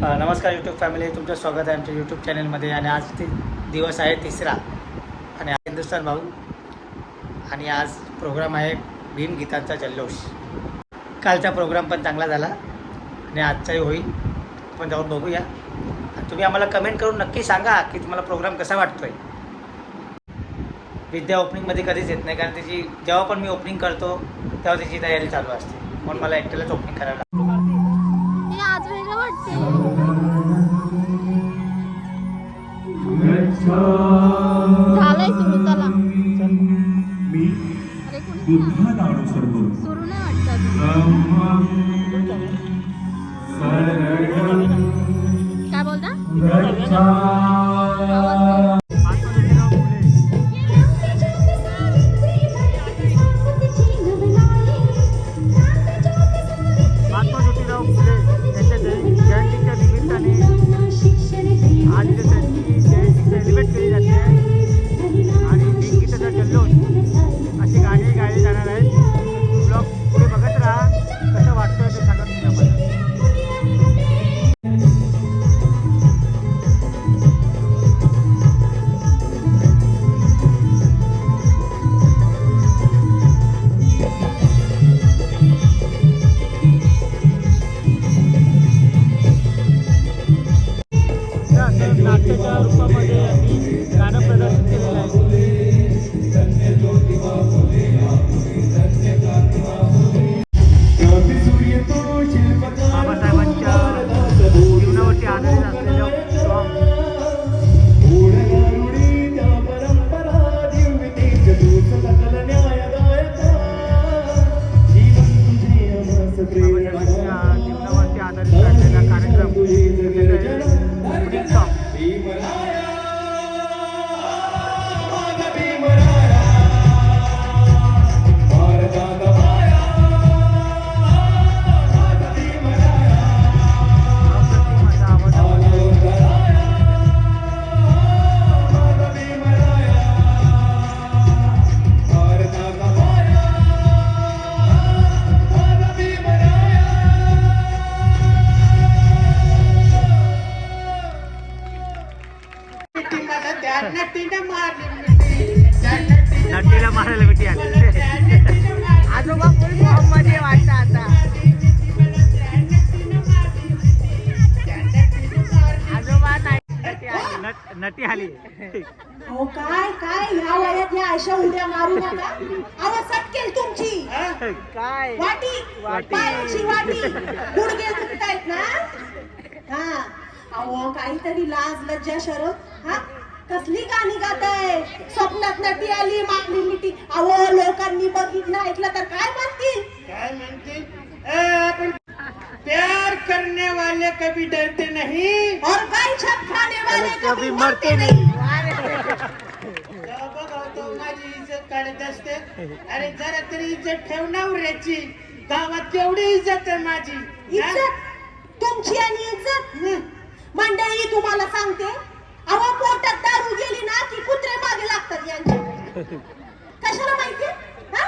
नमस्कार YouTube family तुमचं स्वागत आहे आमच्या यूट्यूब चॅनलमध्ये आणि आज ते दिवस आहे तिसरा. आणि आज हिंदुस्तान भाऊ. आणि आज प्रोग्राम आहे भीम गीतांचा जल्लोष. कालचा प्रोग्राम पण चांगला झाला. आणि आजचाही होईल. पण जाऊन बघूया. आणि तुम्ही आम्हाला कमेंट करून नक्की सांगा की तुम्हाला प्रोग्राम कसा वाटतो आहे विद्या ओपनिंगमध्ये कधीच येत नाही. कारण त्याची जेव्हा पण मी ओपनिंग करतो तेव्हा त्याची तयारी चालू असते. म्हणून मला एकट्यालाच ओपनिंग करायला झालंय सुरू चला. मी अरे कोणी बुद्धा दाणू सरतो सुरू नाही वाटत काय बोलता? Amen. नटीला मारायला मिठी आली. आजोबा फुल फॉर्ममध्ये वाटतं आता. आजोबा नाही. नट- नटी आली. अहो काय काय? ह्या वयात या अशा उड्या मारू नका. अहो सटकेल तुमची. काय? वाटी. वाटी. वाटी. गुडघे दुखतायत ना? हा. अहो काहीतरी लाज लज्जा शरम. हा? कसली गाणी गाताय? स्वप्नात नटी आली मागली मिठी. अहो लोकांनी बघितलं ऐकलं तर काय म्हणतील? काय म्हणते ए, आपण प्यार करने वाले कभी डरते नहीं. और काय छत खाने वाले कभी मरते नहीं. तेव्हा बघा तो माझी इज्जत काढत असते. अरे जरा तरी इज्जत ठेव नवऱ्याची गावात केवढी इज्जत आहे माझी? इज्जत? तुमची आणि इज्जत. मंडळी तुम्हाला सांगते. अहो पोटात दारू गेली ना की कुत्रे मागे लागतात यांच्या. कशाला माहिती? हा?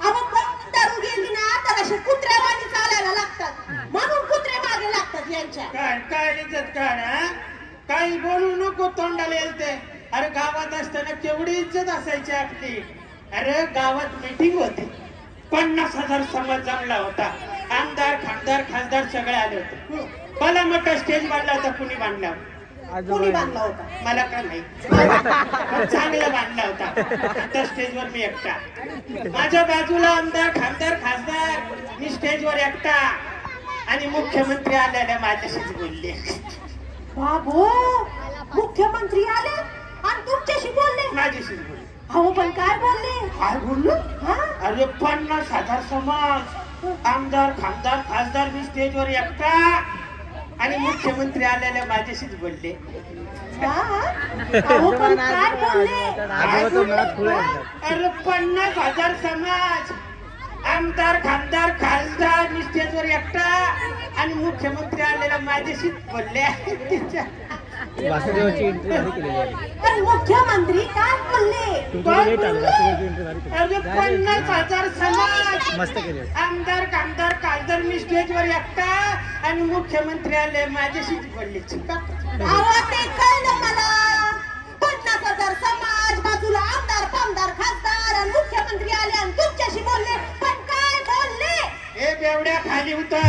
अहो पोटात दारू गेली ना तर असे कुत्र्यावाणी चालायला लागतात. म्हणून कुत्रे मागे लागतात यांच्या. काय इज्जत काढ काही बोलू नको तोंडाला येते. अरे गावात असताना केवढी इज्जत असायची आपली. अरे गावात मीटिंग होती. पन्नास हजार समाज जमला होता. आमदार खासदार खासदार सगळे आले होते. मला मोठा स्टेज बांधला होता कुणी बांधला कोणी बांधला. होता? मला काय माहीत चांगला बांधला होता. त्या स्टेजवर मी एकटा. माझ्या बाजूला आमदार खासदार खासदार मी स्टेजवर एकटा. आणि मुख्यमंत्री आलेल्या माझ्याशीच बोलले. बाबो मुख्यमंत्री आले आणि तुमच्याशी बोलले? माझ्याशीच बोलले. अहो पण काय बोलले? काय बोललो? हा? अरे पन्नास हजार समाज. आमदार खासदार खासदार मी स्टेजवर एकटा. आणि मुख्यमंत्री आलेल्या माझ्याशीच बोलले. हा? अहो पण काय बोलले? आजोबाचं मनात खुलं आहे. अरे पन्नास हजार समाज. आमदार खासदार खासदार मी स्टेजवर एकटा. आणि मुख्यमंत्री आलेला माझ्याशीच बोलले. पण मुख्यमंत्री काय बोलले? भारी केली. अरे पन्नास हजार समाज. मस्त केली. आमदार कामदार कालदार मी स्टेजवर एकटा आणि मुख्यमंत्री आले माझ्याशीच पडले. अहो ते कळलं मला. पन्नास हजार समाज बाजूला आमदार पामदार खासदार आणि मुख्यमंत्री आले आणि तुमच्याशी बोलले. पण काय बोलले? हे बेवड्या खाली उतर.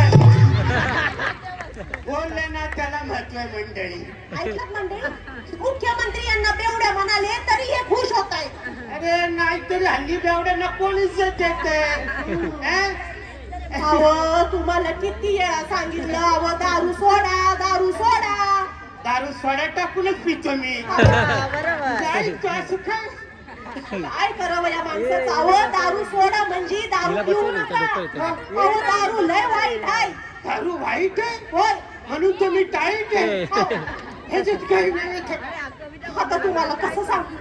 बोलले ना आहे मंडळी. ऐकलं मंडळी? मुख्यमंत्री यांना बेवड्या म्हणाले तरी हे खुश होत आहेत अरे नाहीतरी हल्ली बेवड्यांना कोण इज्जत देते हं? अहो तुम्हाला किती वेळा सांगितलं? अहो दारू सोडा दारू सोडा. दारू सोडा टाकूनच पितो मी. नाही तो असं काय काय करावं या माणसाचं? अहो दारू सोडा म्हणजे दारू पिऊ नका. अहो दारू लय वाईट आहे. दारू वाईट आहे? होय. म्हणून तो मी टाईट आहे ह्याच्यात काही नाही आता तुम्हाला कसं सांगू?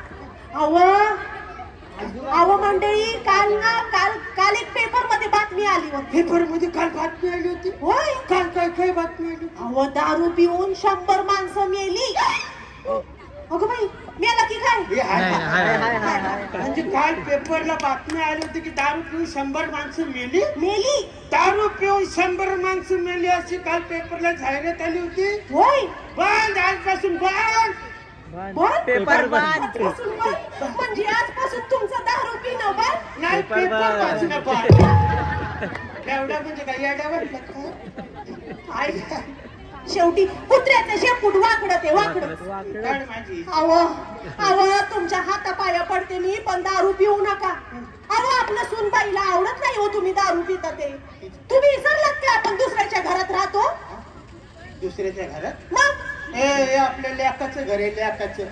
अहो अहो मंडळी काल ना काल काल एक पेपरमध्ये बातमी आली होती. पेपरमध्ये काल बातमी आली होती? होय. काल काय काय बातमी आली अहो दारू पिऊन शंभर माणसं मेली. अगं बाई मेला हे हाय, नाही, हाय, हाय, हाय, हाय. म्हणजे काल पेपरला बातमी आली होती की दारू पिऊन शंभर माणसं मेली मेली दारू पिऊन शंभर माणसं मेली अशी काल पेपरला जाहिरात आली होती होय बंद आजपासून बंद बंद? पेपर बंद. आजपासून बंद? म्हणजे आजपासून तुमचं दारू पिणं बंद नाही पेपर पेपर बंद. वाचणं बंद एवढा म्हणजे काय येड्यावर काय काय? शेवटी कुत्र्याचं शेपूट वाकडं ते वाकडं. अव अव तुमच्या हातापाया पडते मी पण दारू पिऊ नका. अव आपलं सुनबाईला आवडत नाही हो तुम्ही दारू पिता ते. तुम्ही विसरलात का आपण दुसऱ्याच्या घरात राहतो? दुसऱ्याच्या घरात? मग? ए हे आपल्या लेकाचं घर आहे लेकाचं.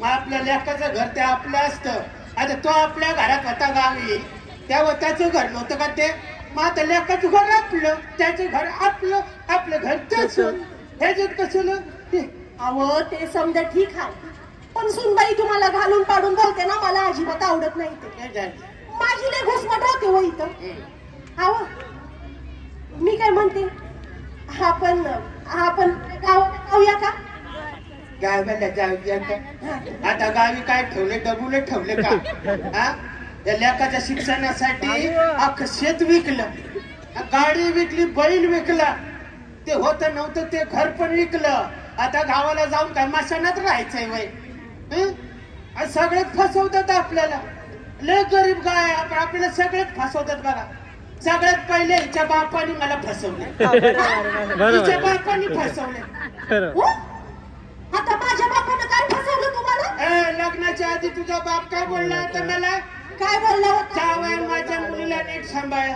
मग आपल्या लेकाचं घर ते आपलं असतं. आता तो आपल्या घरात होता गावी. तेव्हा त्याचं घर नव्हतं का ते? मग आता लेकाचं घर आपलं त्याचं घर आपलं आपलं घर त्याचं. ह्याच्यात कशाला ते अव ते समजा ठीक आहे. पण सुनबाई तुम्हाला घालून पाडून बोलते ना मला अजिबात आवडत नाही ते. हे. माझी लय घुसमट होते हो इथं. अव मी काय म्हणते? आपण आपण गाव जाऊया का? गावाला जाऊ द्या का? आता गावी काय ठेवले डबुले ठेवले का? हा? या लेकाच्या शिक्षणासाठी अख्खं शेत विकलं. गाडी विकली बैल विकला. ते होतं नव्हतं ते घर पण विकलं. आता गावाला जाऊन काय माशानात राहायचंय वय? हं? सगळेच फसवतात आपल्याला. लय गरीब गाय आपल्याला सगळेच फसवतात बघा. सगळ्यात पहिले हिच्या बापाने मला फसवले. हिच्या बापाने फसवले. हो? आता माझ्या बापानं काय फसवलं तुम्हाला? लग्नाच्या आधी तुझा बाप काय बोलला होता. मला काय बोलला होता? जावय माझ्या मुलीला नीट सांभाळ.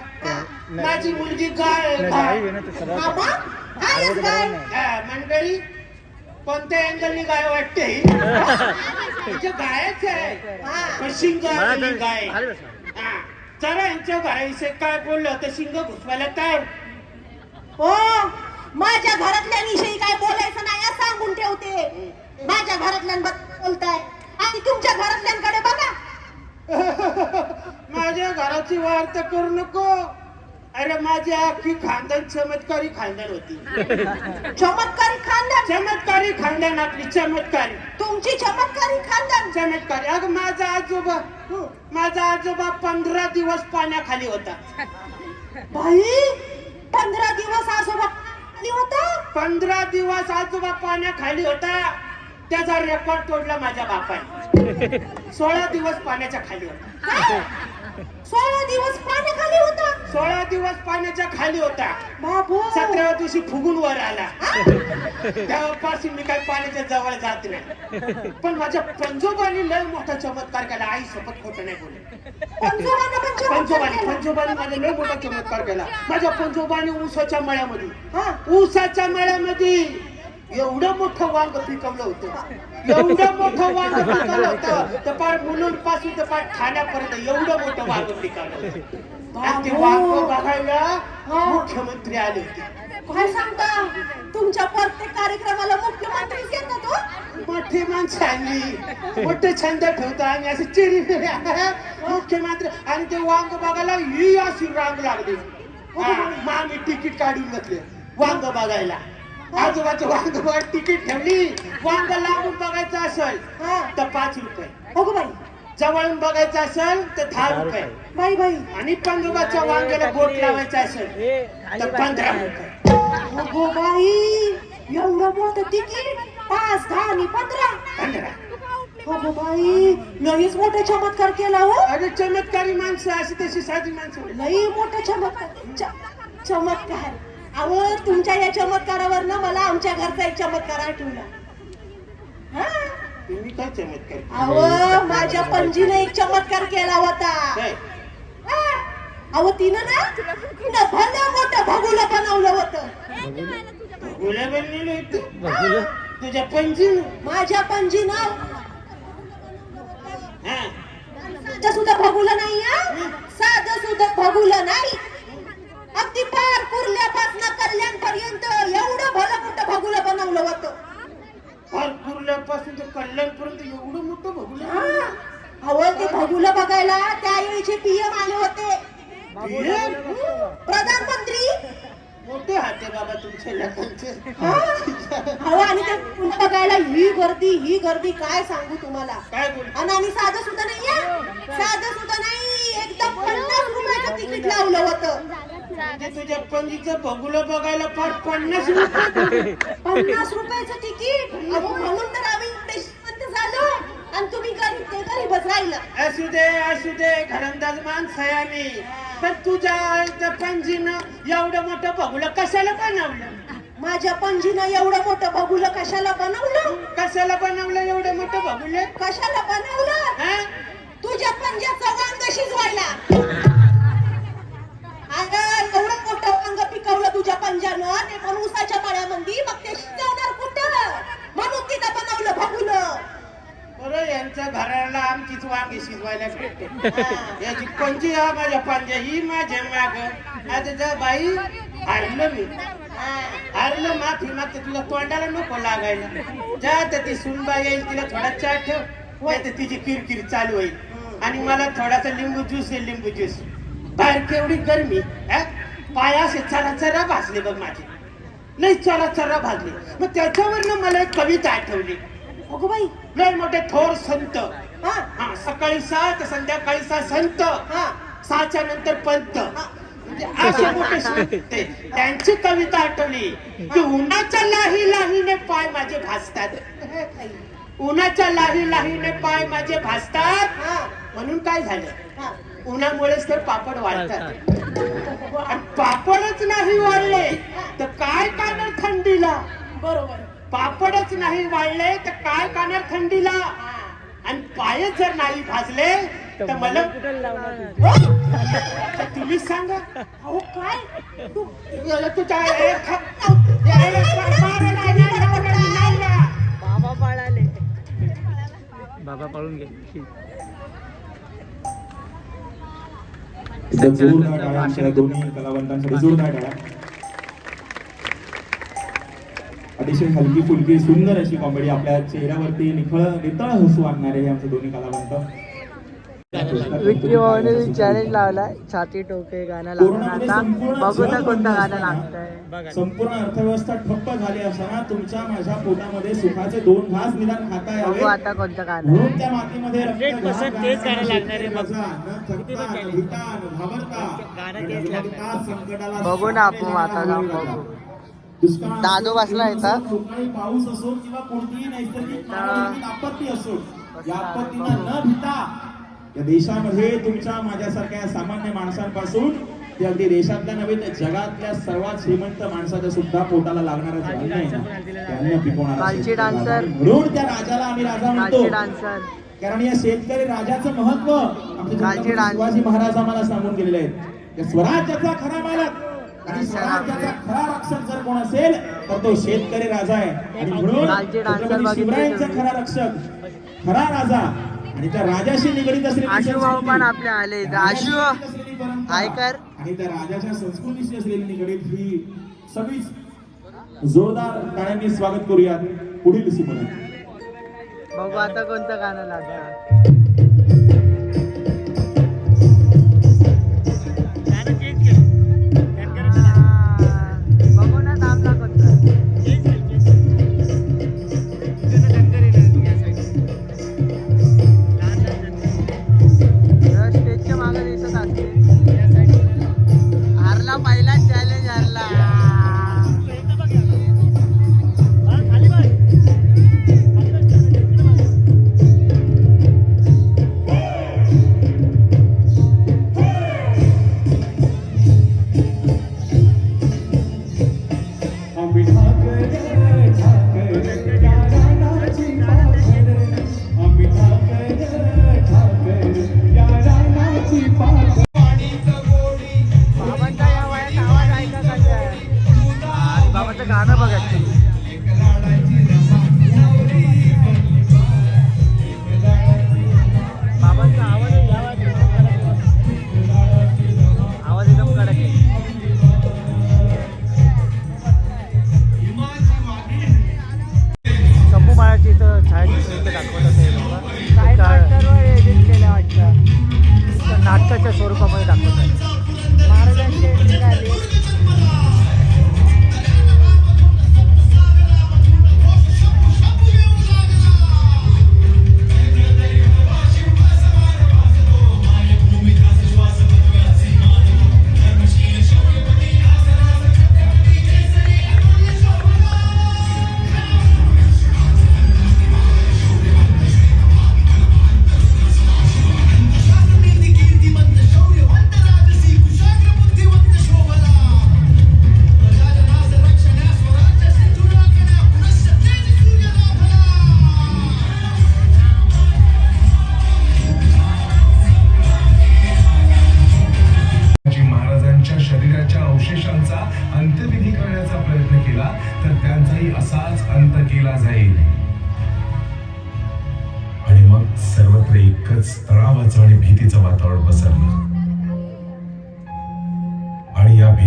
माझी मुलगी बाबा काय हा, मंडळी कोणत्या अँगलनी गाय वाटते? ही? तिच्या गायच आहे. हा. पण शिंग आलेली गाय. हा. जरा यांच्या घराविषयी काय बोललं तर शिंग घुसवायला तयार. हो माझ्या घरातल्या विषयी काय बोलायचं नाही असं सांगून ठेवते माझ्या घरातल्यांबद्दल बोलताय आणि तुमच्या घरातल्यांकडे बघा घराची वार्ता करू नको. अरे माझी अख्खी खानदान चमत्कारी खानदान होती. चमत्कारी खानदान? चमत्कारी खानदान आपली चमत्कारी. तुमची चमत्कारी खानदान? चमत्कारी. अगं माझा आजोबा. माझा आजोबा पंधरा दिवस पाण्याखाली होता. बाई पंधरा दिवस आजोबा खाली होता? पंधरा दिवस आजोबा पाण्याखाली होता. त्याचा रेकॉर्ड तोडला माझ्या बापाने. सोळा दिवस पाण्याच्या खाली होता? सोळा दिवस पाण्याखाली होता. सोळा दिवस पाण्याच्या खाली होता. बाबू. सतराव्या दिवशी फुगून वर आला? तेव्हापासून मी काही पाण्याच्या जवळ जात नाही. पण माझ्या पंजोबानी लय मोठा चमत्कार केला. आई सोबत खोटं नाही बोलले पंजोबानं पंजोबानी माझा लय मोठा चमत्कार केला. माझ्या पंजोबानी ऊसाच्या मळ्यामध्ये. हा? ऊसाच्या मळ्यामध्ये. एवढं मोठं वांग पिकवलं होतं. एवढं मोठं वांग पिकवलं होतं. तर पार मुलुंड तर पार ठाण्यापर्यंत एवढं मोठं वांग पिकवलं होतं. आणि ते वांग बघायला मुख्यमंत्री आले होते. काय सांगता? तुमच्या प्रत्येक कार्यक्रमाला मुख्यमंत्रीच येतात हो. मोठी माणसं मोठे छंद ठेवतो आम्ही असं चिरी. मुख्यमंत्री. आणि ते वांग बघायला ही अशी रांग लागली. आम्ही तिकीट काढून घेतले वांग बघायला. आजोबाचं वांग तिकीट ठेवली. वांग लांबून बघायचं असेल हा. तर पाच रुपये. अगो बाई. जवळून बघायचं असेल तर दहा रुपये. बाई बाई. आणि पंजोबाच्या वांग्याला बोट लावायचं असेल तर पंधरा रुपये. अगो बाई. एवढं मोठं तिकीट? पाच दहा आणि पंधरा? पंधरा. अगो बाई. लईच मोठा चमत्कार केला हो. अरे चमत्कारी माणसं अशी तशी साधी माणसं लई मोठा चमत्कार. चमत्कार. अहो तुमच्या या चमत्कारावर ना मला आमच्या घरचा एक चमत्कार आठवला. हा? तुम्ही काय चमत्कार अहो माझ्या पणजीने एक चमत्कार केला होता. काय? हा. अहो तिनं ना तिनं भलं मोठं भगुलं बनवलं होतं. बनलेलं तुझ्या पंजीन? माझ्या पणजीनं हा? साधं सुद्धा भगुलं नाही हा? साधं सुद्धा भगुलं नाही. अगदी पार कुर्ल्यापासून कल्याणपर्यंत एवढं भलं मोठं भगुलं बनवलं होतं. फार कुर्ल्यापासून ते कल्याणपर्यंत एवढं मोठं हा. अहो ते भगुलं बघायला त्यावेळीचे पीएम आले होते. प्रधानमंत्री? मोठे हात बाबा हा. अहो आणि ते बघायला ही गर्दी ही गर्दी काय सांगू तुम्हाला? काय बोल? आणि आणि साधं सुद्धा नाही. साधं सुद्धा नाही. एकदम पन्नास रुपयाचं तिकीट लावलं होतं. म्हणजे तुझ्या पंजीचं बघुलं बघायला फार पन्नास रुपये. पन्नास रुपयाचं तिकीट. अहो म्हणून तर आम्ही झालो. आणि तुम्ही गरीब ते गरीबच राहिलं. असू दे असू दे घरंदाज माणसं आहे आम्ही. पण तुझ्या त्या पंजीनं एवढं मोठं बघुलं कशाला बनवलं? माझ्या पणजीनं एवढं मोठं बघुलं कशाला बनवलं? कशाला बनवलं एवढं मोठं बघुलं कशाला बनवलं? हा? तुझ्या पंजाचं वांग शिजवायला अगं एवढं मोठं वांग पिकवलं तुझ्या पंजानं. ते पण उसाच्या मळ्यामध्ये मग ते शिजवणार कुठं? म्हणून तिथं बनवलं बघुलं. बरं यांच्या घराला आमचीच वांगी शिजवायला भेटते. याची पंची हा माझ्या पंजा? ही माझ्या माग. आता जा बाई हारलं मी. हारलं माफी मागते. तुला तोंडाला नको लागायला. जा तर ती सुनबा येईल तिला थोडा चहा ठेव. तर तिची किरकिर चालू होईल. आणि मला थोडासा लिंबू ज्यूस आहे लिंबू ज्यूस. बाहेर केवढी गरमी? पाय असे चरा चरा भाजले बघ माझे. नाही चरा चरा भाजले. मग त्याच्यावरनं मला एक कविता आठवली. अगो बाई लय मोठे थोर संत. हा. हा सकाळी सात संध्याकाळी सहा संत. हा. सहाच्या नंतर पंत. म्हणजे असे मोठे संत ते. त्यांची कविता आठवली. की उन्हाच्या लाही लाहीने पाय माझे भासतात. उन्हाच्या लाही लाहीने पाय माझे भासतात. म्हणून काय झालं? उन्हामुळेच तर पापड वाढतात. आणि पापडच नाही वाढले तर काय करणार थंडीला? बरोबर. पापडच नाही वाढले तर काय करणार थंडीला? हा. आणि पाय जर नाही भाजले तर मला तर तुम्हीच सांगा. अहो काय? तू याला तू काय हे खा- याला मारायला नाही लावलं, नाही ना. बाबा पळून गेले आमच्या दोन्ही कलावंतांसाठी अतिशय हलकी फुलकी सुंदर अशी कॉमेडी आपल्या चेहऱ्यावरती निखळ नितळ हसू आणणारे हे आमचे दोन्ही कलावंत. विक्की भाऊने चॅलेंज लावलाय छाती टोके गाणं लावून कोरोनामध्ये आता संपूर्ण बघू ना कोणतं बंद गाणं लागतंय. संपूर्ण अर्थव्यवस्था ठप्प झाली असताना तुमच्या माझ्या पोटामध्ये सुखाचे दोन घास निदान खाता यावे बघू आता कोणतं गाणं. म्हणून त्या मातीमध्ये रक्त 100% घाम तेच गाणं लागणार आहे बघू. ना आपण आता जाऊन बघू. दादू बसला. असो, अवकाळी पाऊस असो किंवा कोणतीही नैसर्गिक आपत्ती असो या बघू. न भिता या देशामध्ये तुमच्या माझ्यासारख्या सामान्य माणसांपासून ते अगदी देशातल्या नव्हे तर जगातल्या सर्वात श्रीमंत माणसाच्या सुद्धा पोटाला लागणारं पिकवणारा. म्हणून त्या राजाला आम्ही राजा म्हणतो कारण या शेतकरी राजाचं महत्त्व. शिवाजी महाराज आम्हाला सांगून गेलेले आहेत स्वराज्याचा खरा मालक आणि स्वराज्याचा खरा रक्षक जर कोण असेल तर तो शेतकरी राजा आहे आणि म्हणून शिवरायांचा. खरा रक्षक खरा राजा आणि त्या राजाशी निगडीत असलेली आशू भाऊ पण आपले आले इथं. आशू, निगडीत असलेली परंपरा, हाय कर. आणि त्या राजाच्या संस्कृतीशी असलेली निगडीत ही सगळीच जोरदार टाळ्यांनी स्वागत करूयात पुढील सिमरन बघू आता कोणतं गाणं लागतं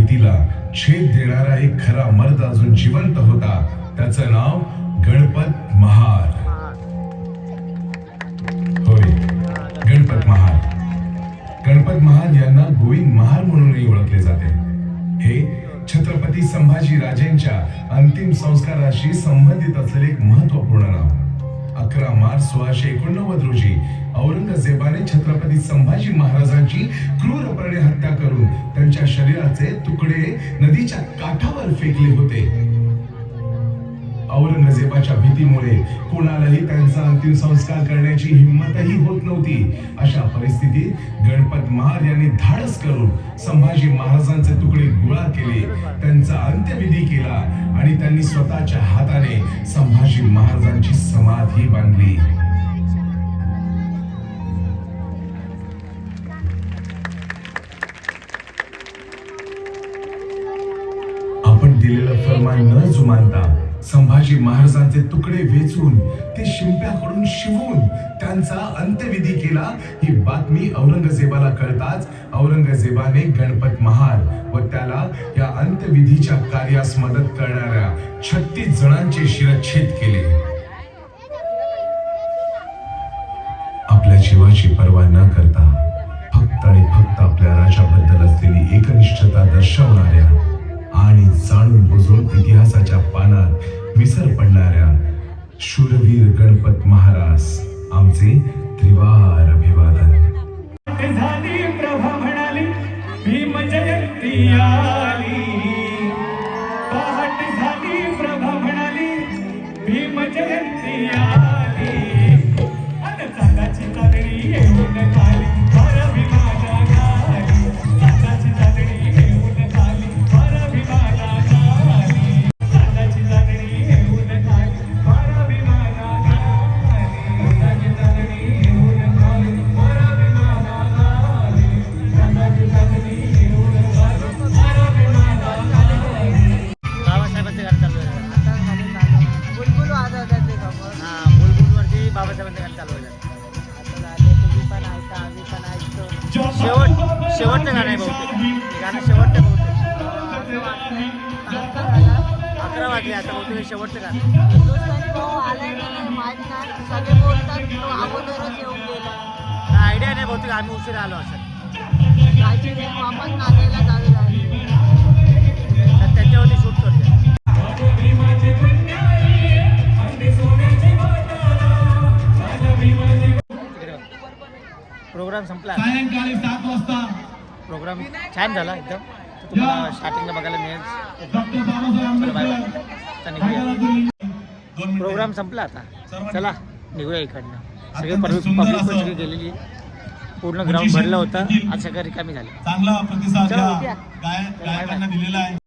भीतीला छेद देणारा एक खरा मर्द अजून जिवंत होता. त्याचं नाव गणपत महार. होय गणपत महार. गणपत महार यांना गोविंद महार म्हणूनही ओळखले जाते. हे छत्रपती संभाजी राजेंच्या अंतिम संस्काराशी संबंधित असलेले एक महत्त्वपूर्ण नाव. अकरा मार्च सोळाशे एकोणनव्वद रोजी औरंगजेबाने छत्रपती संभाजी महाराजांची क्रूरपणे हत्या करून त्यांच्या शरीराचे तुकडे नदीच्या काठावर फेकले होते. औरंगजेबाच्या भीतीमुळे कोणालाही त्यांचा अंतिम संस्कार करण्याची हिंमतही होत नव्हती. अशा परिस्थितीत गणपत महार यांनी धाडस करून संभाजी महाराजांचे तुकडे गोळा केले त्यांचा अंत्यविधी केला आणि त्यांनी स्वतःच्या हाताने संभाजी महाराजांची समाधी बांधली. आपण दिलेलं फरमान न जुमानता संभाजी महाराजांचे तुकडे वेचून ते शिंप्याकडून शिवून त्यांचा अंत्यविधी केला. ही बातमी औरंगजेबाला कळताच औरंगजेबाने गणपत महाल व त्याला या अंत्यविधीच्या कार्यास मदत करणाऱ्या छत्तीस जणांचे शिरच्छेद केले. आपल्या जीवाची पर्वा न करता फक्त आणि फक्त आपल्या राजाबद्दल असलेली एकनिष्ठता दर्शवणाऱ्या शूरवीर गणपत महाराज आमचे त्रिवार अभिवादन. प्रोग्राम संपला. सायंकाळी सात वाजता. प्रोग्राम छान झाला एकदम. तुम्हाला स्टार्टिंगला बघायला मिळेल. प्रोग्राम संपला आता. चला निघूया इकडनं. सगळे पब्लिक सगळी गेलेली पूर्ण ग्राउंड भरलं होतं. आज सगळं रिकामी झालं. चांगला प्रतिसाद दिलेला आहे.